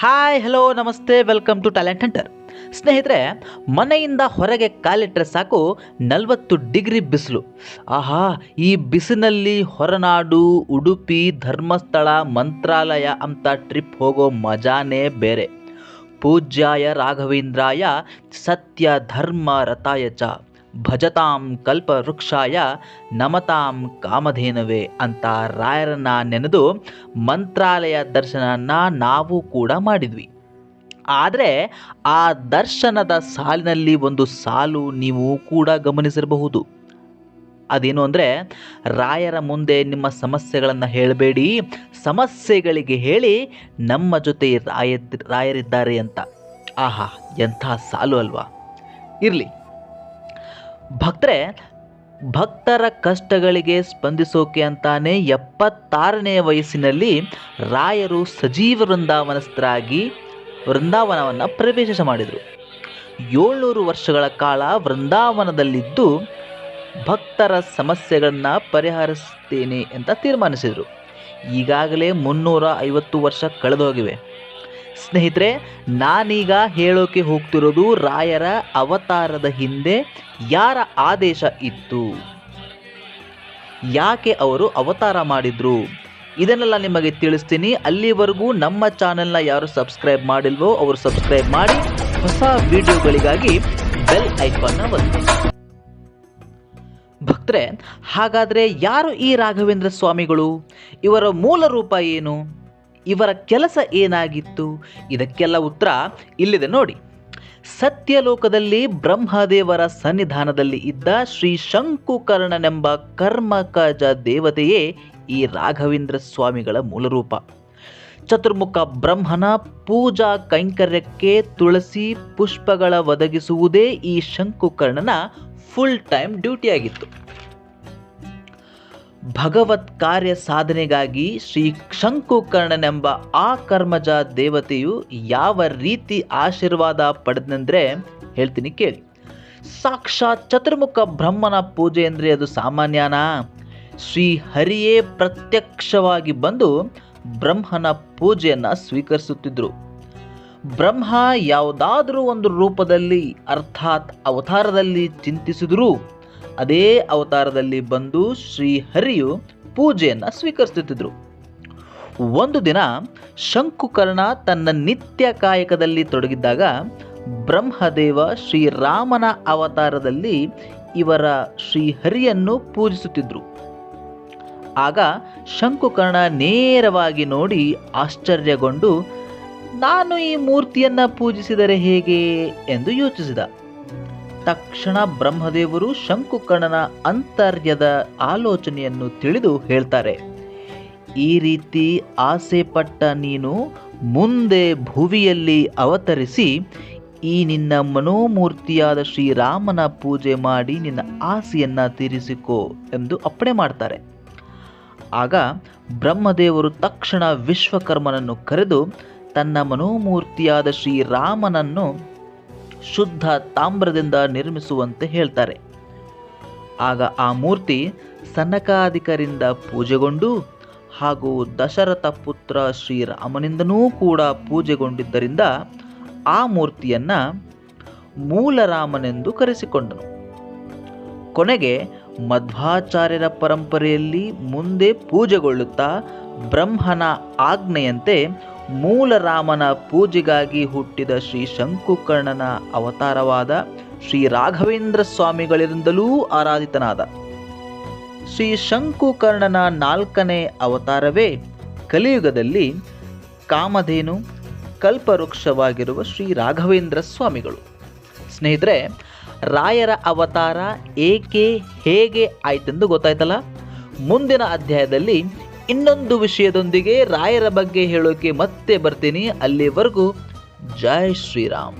Hi hello ನಮಸ್ತೆ welcome to talent hunter ಸ್ನೇಹಿತರೆ, ಮನೆಯಿಂದ ಹೊರಗೆ ಕಾಲಿಟ್ಟರೆ ಸಾಕು ನಲವತ್ತು ಡಿಗ್ರಿ ಬಿಸಿಲು. ಆಹಾ, ಈ ಬಿಸಿನಲ್ಲಿ ಹೊರನಾಡು, ಉಡುಪಿ, ಧರ್ಮಸ್ಥಳ, ಮಂತ್ರಾಲಯ ಅಂತ ಟ್ರಿಪ್ ಹೋಗೋ ಮಜಾನೇ ಬೇರೆ. ಪೂಜ್ಯಾಯ ರಾಘವೇಂದ್ರಾಯ ಸತ್ಯ, ಧರ್ಮ ರತಾಯ ಚ ಭಜತಾಂ ಕಲ್ಪ ವೃಕ್ಷಾಯ ನಮತಾಂ ಕಾಮಧೇನವೇ ಅಂತ ರಾಯರನ್ನ ನೆನೆದು ಮಂತ್ರಾಲಯ ದರ್ಶನನ ನಾವು ಕೂಡ ಮಾಡಿದ್ವಿ. ಆದರೆ ಆ ದರ್ಶನದ ಸಾಲಿನಲ್ಲಿ ಒಂದು ಸಾಲು ನೀವು ಕೂಡ ಗಮನಿಸಿರಬಹುದು. ಅದೇನು ಅಂದರೆ ರಾಯರ ಮುಂದೆ ನಿಮ್ಮ ಸಮಸ್ಯೆಗಳನ್ನು ಹೇಳಬೇಡಿ, ಸಮಸ್ಯೆಗಳಿಗೆ ಹೇಳಿ ನಮ್ಮ ಜೊತೆ ರಾಯ ರಾಯರಿದ್ದಾರೆ ಅಂತ. ಆಹಾ, ಎಂಥ ಸಾಲು ಅಲ್ವಾ. ಇರಲಿ. ಭಕ್ತರೆ, ಭಕ್ತರ ಕಷ್ಟಗಳಿಗೆ ಸ್ಪಂದಿಸೋಕೆ ಅಂತಾನೆ ಎಪ್ಪತ್ತಾರನೇ ವಯಸ್ಸಿನಲ್ಲಿ ರಾಯರು ಸಜೀವ ವೃಂದಾವನಸ್ಥರಾಗಿ ವೃಂದಾವನವನ್ನು ಪ್ರವೇಶ ಮಾಡಿದರು. ಏಳ್ನೂರು ವರ್ಷಗಳ ಕಾಲ ವೃಂದಾವನದಲ್ಲಿದ್ದು ಭಕ್ತರ ಸಮಸ್ಯೆಗಳನ್ನು ಪರಿಹರಿಸ್ತೇನೆ ಅಂತ ತೀರ್ಮಾನಿಸಿದರು. ಈಗಾಗಲೇ ಮುನ್ನೂರ ಐವತ್ತು ವರ್ಷ ಕಳೆದೋಗಿವೆ. ಸ್ನೇಹಿತರೆ, ನಾನೀಗ ಹೇಳೋಕೆ ಹೋಗ್ತಿರೋದು ರಾಯರ ಅವತಾರದ ಹಿಂದೆ ಯಾರ ಆದೇಶ ಇತ್ತು? ಯಾಕೆ ಅವರು ಅವತಾರ ಮಾಡಿದ್ರು? ಇದನ್ನೆಲ್ಲ ನಿಮಗೆ ತಿಳಿಸ್ತೀನಿ. ಅಲ್ಲಿವರೆಗೂ ನಮ್ಮ ಚಾನೆಲ್ನ ಯಾರು ಸಬ್ಸ್ಕ್ರೈಬ್ ಮಾಡಿಲ್ವೋ ಅವರು ಸಬ್ಸ್ಕ್ರೈಬ್ ಮಾಡಿ. ಹೊಸ ವಿಡಿಯೋಗಳಿಗಾಗಿ ಬೆಲ್ ಐಕಾನ್ನ ಒತ್ತಿ. ಭಕ್ತರೆ, ಹಾಗಾದರೆ ಯಾರು ಈ ರಾಘವೇಂದ್ರ ಸ್ವಾಮಿಗಳು? ಇವರ ಮೂಲ ರೂಪ ಏನು? ಇವರ ಕೆಲಸ ಏನಾಗಿತ್ತು? ಇದಕ್ಕೆಲ್ಲ ಉತ್ತರ ಇಲ್ಲಿದೆ ನೋಡಿ. ಸತ್ಯಲೋಕದಲ್ಲಿ ಬ್ರಹ್ಮದೇವರ ಸನ್ನಿಧಾನದಲ್ಲಿ ಇದ್ದ ಶ್ರೀ ಶಂಕುಕರ್ಣನೆಂಬ ಕರ್ಮಕಜ ದೇವತೆಯೇ ಈ ರಾಘವೇಂದ್ರ ಸ್ವಾಮಿಗಳ ಮೂಲರೂಪ. ಚತುರ್ಮುಖ ಬ್ರಹ್ಮನ ಪೂಜಾ ಕೈಂಕರ್ಯಕ್ಕೆ ತುಳಸಿ ಪುಷ್ಪಗಳ ಒದಗಿಸುವುದೇ ಈ ಶಂಕುಕರ್ಣನ ಫುಲ್ ಟೈಮ್ ಡ್ಯೂಟಿಯಾಗಿತ್ತು ಭಗವತ್ ಕಾರ್ಯ ಸಾಧನೆಗಾಗಿ ಶ್ರೀ ಶಂಕುಕರ್ಣನೆಂಬ ಆ ಕರ್ಮಜ ದೇವತೆಯು ಯಾವ ರೀತಿ ಆಶೀರ್ವಾದ ಪಡೆದಂದ್ರೆ ಹೇಳ್ತೀನಿ ಕೇಳಿ. ಸಾಕ್ಷಾತ್ ಚತುರ್ಮುಖ ಬ್ರಹ್ಮನ ಪೂಜೆ ಅಂದರೆ ಅದು ಸಾಮಾನ್ಯನಾ? ಶ್ರೀ ಹರಿಯೇ ಪ್ರತ್ಯಕ್ಷವಾಗಿ ಬಂದು ಬ್ರಹ್ಮನ ಪೂಜೆಯನ್ನು ಸ್ವೀಕರಿಸುತ್ತಿದ್ದರು ಬ್ರಹ್ಮ ಯಾವುದಾದರೂ ಒಂದು ರೂಪದಲ್ಲಿ, ಅರ್ಥಾತ್ ಅವತಾರದಲ್ಲಿ ಚಿಂತಿಸಿದರೂ ಅದೇ ಅವತಾರದಲ್ಲಿ ಬಂದು ಶ್ರೀ ಹರಿಯು ಪೂಜೆಯನ್ನು ಸ್ವೀಕರಿಸುತ್ತಿದ್ದರು. ಒಂದು ದಿನ ಶಂಕುಕರ್ಣ ತನ್ನ ನಿತ್ಯ ಕಾಯಕದಲ್ಲಿ ತೊಡಗಿದ್ದಾಗ ಬ್ರಹ್ಮದೇವ ಶ್ರೀರಾಮನ ಅವತಾರದಲ್ಲಿ ಇವರ ಶ್ರೀಹರಿಯನ್ನು ಪೂಜಿಸುತ್ತಿದ್ದರು ಆಗ ಶಂಕುಕರ್ಣ ನೇರವಾಗಿ ನೋಡಿ ಆಶ್ಚರ್ಯಗೊಂಡು, ನಾನು ಈ ಮೂರ್ತಿಯನ್ನು ಪೂಜಿಸಿದರೆ ಹೇಗೆ? ಎಂದು ಯೋಚಿಸಿದ. ತಕ್ಷಣ ಬ್ರಹ್ಮದೇವರು ಶಂಕುಕಣನ ಅಂತರ್ಯದ ಆಲೋಚನೆಯನ್ನು ತಿಳಿದು ಹೇಳ್ತಾರೆ, ಈ ರೀತಿ ಆಸೆ ಪಟ್ಟ ನೀನು ಮುಂದೆ ಭುವಿಯಲ್ಲಿ ಅವತರಿಸಿ, ಈ ನಿನ್ನ ಮನೋಮೂರ್ತಿಯಾದ ಶ್ರೀರಾಮನ ಪೂಜೆ ಮಾಡಿ ನಿನ್ನ ಆಸೆಯನ್ನು ತೀರಿಸಿಕೋ ಎಂದು ಅಪ್ಪಣೆ ಮಾಡ್ತಾರೆ. ಆಗ ಬ್ರಹ್ಮದೇವರು ತಕ್ಷಣ ವಿಶ್ವಕರ್ಮನನ್ನು ಕರೆದು ತನ್ನ ಮನೋಮೂರ್ತಿಯಾದ ಶ್ರೀರಾಮನನ್ನು ಶುದ್ಧ ತಾಮ್ರದಿಂದ ನಿರ್ಮಿಸುವಂತೆ ಹೇಳ್ತಾರೆ. ಆಗ ಆ ಮೂರ್ತಿ ಸನಕಾಧಿಕರಿಂದ ಪೂಜೆಗೊಂಡು ಹಾಗೂ ದಶರಥ ಪುತ್ರ ಶ್ರೀರಾಮನಿಂದನೂ ಕೂಡ ಪೂಜೆಗೊಂಡಿದ್ದರಿಂದ ಆ ಮೂರ್ತಿಯನ್ನು ಮೂಲರಾಮನೆಂದು ಕರೆಸಿಕೊಂಡನು. ಕೊನೆಗೆ ಮಧ್ವಾಚಾರ್ಯರ ಪರಂಪರೆಯಲ್ಲಿ ಮುಂದೆ ಪೂಜೆಗೊಳ್ಳುತ್ತಾ ಬ್ರಹ್ಮನ ಆಜ್ಞೆಯಂತೆ ಮೂಲರಾಮನ ಪೂಜೆಗಾಗಿ ಹುಟ್ಟಿದ ಶ್ರೀ ಶಂಕುಕರ್ಣನ ಅವತಾರವಾದ ಶ್ರೀ ರಾಘವೇಂದ್ರ ಸ್ವಾಮಿಗಳಿಂದಲೂ ಆರಾಧಿತನಾದ. ಶ್ರೀ ಶಂಕುಕರ್ಣನ ನಾಲ್ಕನೇ ಅವತಾರವೇ ಕಲಿಯುಗದಲ್ಲಿ ಕಾಮಧೇನು, ಕಲ್ಪವೃಕ್ಷವಾಗಿರುವ ಶ್ರೀ ರಾಘವೇಂದ್ರ ಸ್ವಾಮಿಗಳು. ಸ್ನೇಹಿತರೆ, ರಾಯರ ಅವತಾರ ಏಕೆ, ಹೇಗೆ ಆಯ್ತೆಂದು ಗೊತ್ತಾಯ್ತಲ್ಲ? ಮುಂದಿನ ಅಧ್ಯಾಯದಲ್ಲಿ ಇನ್ನೊಂದು ವಿಷಯದೊಂದಿಗೆ ರಾಯರ ಬಗ್ಗೆ ಹೇಳೋಕೆ ಮತ್ತೆ ಬರ್ತೀನಿ. ಅಲ್ಲಿವರೆಗೂ ಜೈ ಶ್ರೀರಾಮ್.